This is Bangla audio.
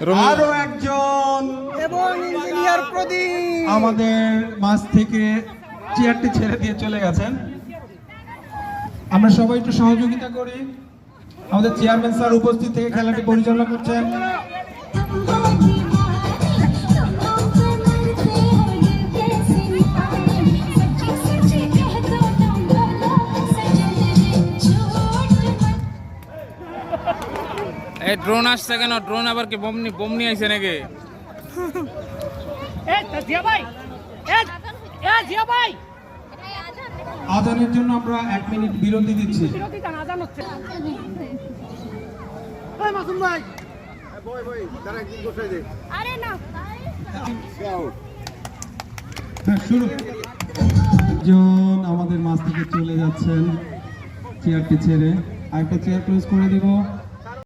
আরও একজন। এবং ইঞ্জিনিয়ার প্রদীপ। আমাদের মাঝ থেকে চেয়ারটি ছেড়ে দিয়ে চলে গেছেন। আমরা সবাই একটু সহযোগিতা করি। আমাদের চেয়ারম্যান স্যার উপস্থিত থেকে খেলাটি পরিচালনা করছেন। এই ড্রোন আসছে কেন? ড্রোন আবার কি বোম নি- বোম নিয়ে আইছে নাকি? আজানের জন্য আমরা এক মিনিট বিরতি দিচ্ছি। হ্যাঁ আমাদের মাছ থেকে চলে যাচ্ছেন চেয়ারটি ছেড়ে। আরেকটা চেয়ার ক্লোজ করে দিব।